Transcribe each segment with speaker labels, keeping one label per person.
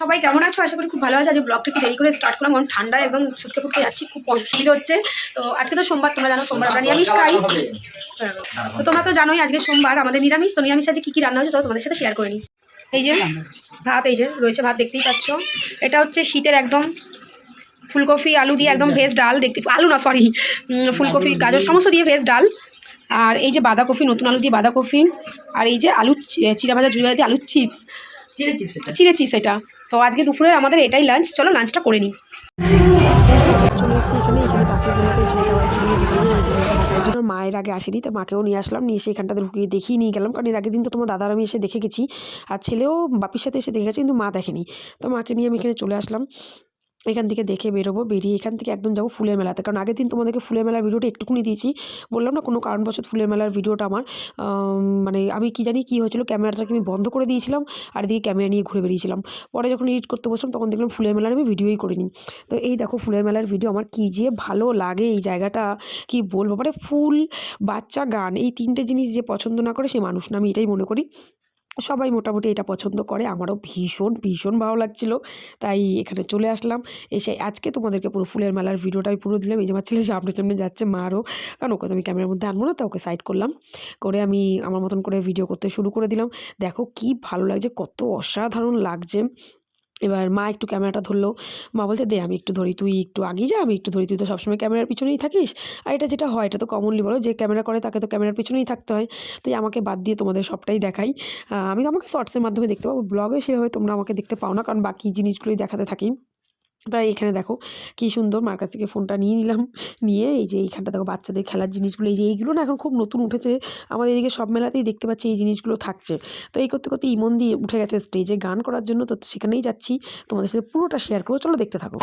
Speaker 1: সবাই কেমন আছো? আশা করি খুব ভালো আছে। আজ ব্লগটা একটু দেরি করে স্টার্ট করলাম। কারণ ঠান্ডায় একদম ছুটকে ফুটকে যাচ্ছি খুব অসুবিধা হচ্ছে। তো আজকে তো সোমবার তোমরা জানো সোমবার আমরা নিরামিষ খাই। তো তোমরা তো জানোই আজকে সোমবার আমাদের নিরামিষ। তো নিরামিষ আজকে কী কী রান্না হচ্ছে চলো তোমাদের সাথে শেয়ার করে নিই। এই যে ভাত এই যে রয়েছে ভাত দেখতেই পাচ্ছ। এটা হচ্ছে শীতের একদম ফুলকপি আলু দিয়ে একদম ভেজ ডাল দেখতে আলু না সরি ফুলকপি গাজর সমস্ত দিয়ে ভেজ ডাল। আর এই যে বাঁধাকপি নতুন আলু দিয়ে বাঁধাকপি। আর এই যে আলু চিরা ভাজা জুড়ি ভাজা দিয়ে আলুর চিপস
Speaker 2: চিড়ে চিপস এটা।
Speaker 1: চিড়ে চিপস এটা। তো আজকে দুপুরের আমাদের এটাই লাঞ্চ চলো লাঞ্চটা করে নিই। চলে এখানে মায়ের আগে আসেনি, তো মাকেও নিয়ে আসলাম, নিয়ে এসে এখানটাতে ঢুকিয়ে দেখিয়ে নিয়ে গেলাম। কারণ এর আগের দিন তো তোমার দাদার আমি এসে দেখে গেছি আর ছেলেও বাপির সাথে এসে দেখে গেছে কিন্তু মা দেখেনি। তো মাকে নিয়ে আমি এখানে চলে আসলাম। এখান থেকে দেখে বেরোবো, বেরিয়ে এখান থেকে একদম যাব ফুলের মেলাতে। কারণ আগের দিন তোমাদেরকে ফুলের মেলার ভিডিওটা একটুকুনি দিয়েছি। বললাম না কোনো কারণবশত ফুলের মেলার ভিডিওটা আমার মানে আমি কি জানি কী হয়েছিল, ক্যামেরাটাকে আমি বন্ধ করে দিয়েছিলাম আর এদিকে ক্যামেরা নিয়ে ঘুরে বেরিয়েছিলাম। পরে যখন এডিট করতে বসলাম তখন দেখলাম ফুলের মেলার আমি ভিডিওই করিনি। তো এই দেখো ফুলের মেলার ভিডিও আমার কী যে ভালো লাগে এই জায়গাটা, কি বলব? মানে ফুল, বাচ্চা, গান, এই তিনটে জিনিস যে পছন্দ না করে সে মানুষ না, আমি এটাই মনে করি। সবাই মোটামুটি এটা পছন্দ করে। আমারও ভীষণ ভীষণ ভালো লাগছিল। তাই এখানে চলে আসলাম। এসে আজকে তোমাদেরকে পুরো ফুলের মেলার ভিডিওটা আমি পুরো দিলাম। এই যে আমার ছেলে সামনে সামনে যাচ্ছে, মারও। কারণ ওকে আমি ক্যামেরার মধ্যে আনব না, তো ওকে সাইড করলাম। করে আমি আমার মতন করে ভিডিও করতে শুরু করে দিলাম। দেখো কি ভালো লাগছে, কত অসাধারণ লাগছে। এবার মা একটু ক্যামেরাটা ধরলো। মা বলছে, দে, আমি একটু ধরি, তুই একটু আগে যা, আমি একটু ধরি, তুই তো সবসময় ক্যামেরার পিছনেই থাকিস। আর এটা যেটা হয়, এটা তো কমনলি বলো, যে ক্যামেরা করে, তাকে তো ক্যামেরার পিছনেই থাকতে হয়। তাই আমাকে বাদ দিয়ে তোমাদের সবটাই দেখাই। আমি তো আমাকে শর্টসের মাধ্যমে দেখতে পাবো। ব্লগে সেভাবে তোমরা আমাকে দেখতে পাও না, কারণ বাকি জিনিসগুলোই দেখাতে থাকি। তাই এখানে দেখো কী সুন্দর মার কাছ থেকে ফোনটা নিয়ে নিলাম। নিয়ে এই যে এইখানটা দেখো বাচ্চাদের খেলার জিনিসগুলো, এই যে এইগুলো না এখন খুব নতুন উঠেছে। আমাদের এদিকে সব মেলাতেই দেখতে পাচ্ছি এই জিনিসগুলো থাকছে। তো এই করতে করতে ইমন দিয়ে উঠে গেছে স্টেজে গান করার জন্য, তো সেখানেই যাচ্ছি। তোমাদের সাথে পুরোটা শেয়ার করব, চলো দেখতে থাকো।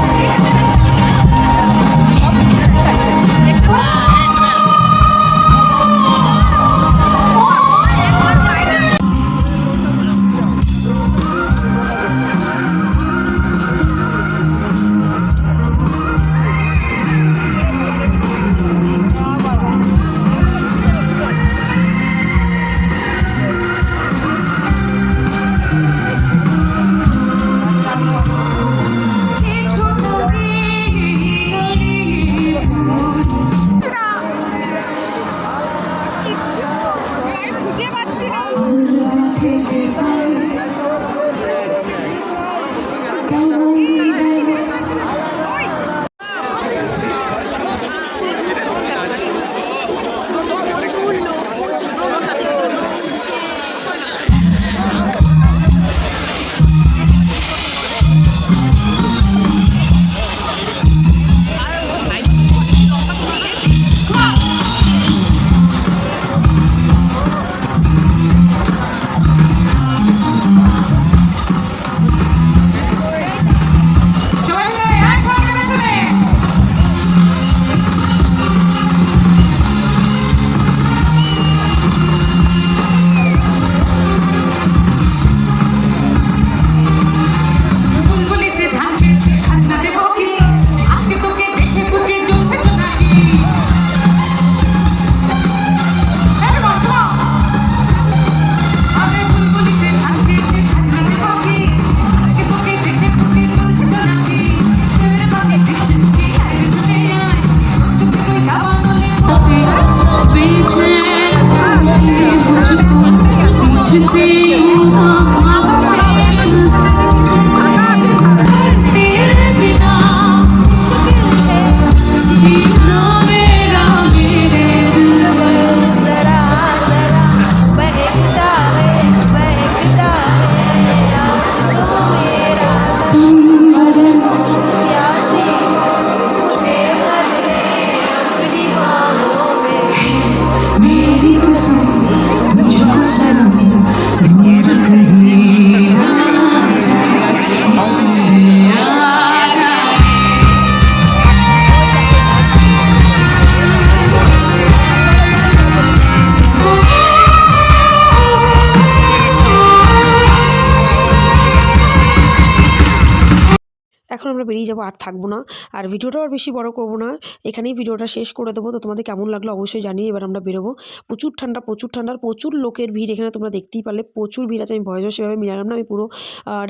Speaker 1: আমরা বেরিয়ে যাব, আর থাকব না। আর ভিডিওটাও আর বেশি বড় করব না। এখানেই ভিডিওটা শেষ করে দেবো। তো তোমাদের কেমন লাগল অবশ্যই জানিয়ে এবার আমরা বেরোবো। প্রচুর ঠান্ডা, প্রচুর ঠান্ডার প্রচুর লোকের ভিড় এখানে তোমরা দেখতেই পারলে। প্রচুর ভিড় আছে, আমি ভয়েসও সেভাবে মিলালাম না, আমি পুরো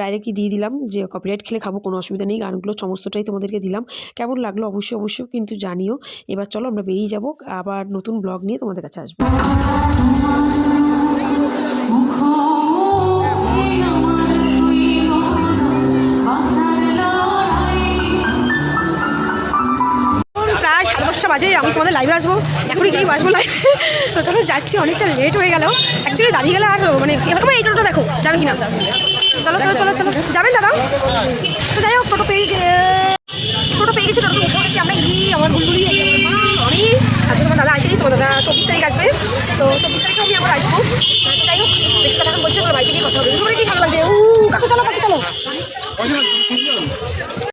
Speaker 1: ডাইরেক্টই দিয়ে দিলাম যে কপিরাইট খেলে খাব, কোনো অসুবিধা নেই। গানগুলো সমস্তটাই তোমাদেরকে দিলাম। কেমন লাগল অবশ্যই অবশ্যই কিন্তু জানিও। এবার চলো আমরা বেরিয়ে যাব, আবার নতুন ব্লগ নিয়ে তোমাদের কাছে আসব। বাজে, আমি তোমাদের লাইভে আসব। এখনই গিয়ে বাসবো লাইভে তো চলো, যাচ্ছি, অনেকটা লেট হয়ে গেল। অ্যাকচুয়ালি দাঁড়িয়ে গেলে আর মানে এরকম এই টোটোটা দেখো যাবে কিনা? চলো চলো চলো চলো। যাবেন দাদা? তো যাই হোক, টোটো পেয়ে টোটো পেয়ে গেছি টোটো উঠে আমরা। এই, আমার বুলবুলি অনেক আজকে তোমার দাদা আসেনি, তোমার দাদা চব্বিশ তারিখ আসবে। তো চব্বিশ তারিখে আমি আবার আসব। যাই হোক, বেশি কথা এখন বলছি তোমার বাড়িতে গিয়ে কথা হবে। ভালো লাগছে। উ, কাকু, চলো কাকু, চলো।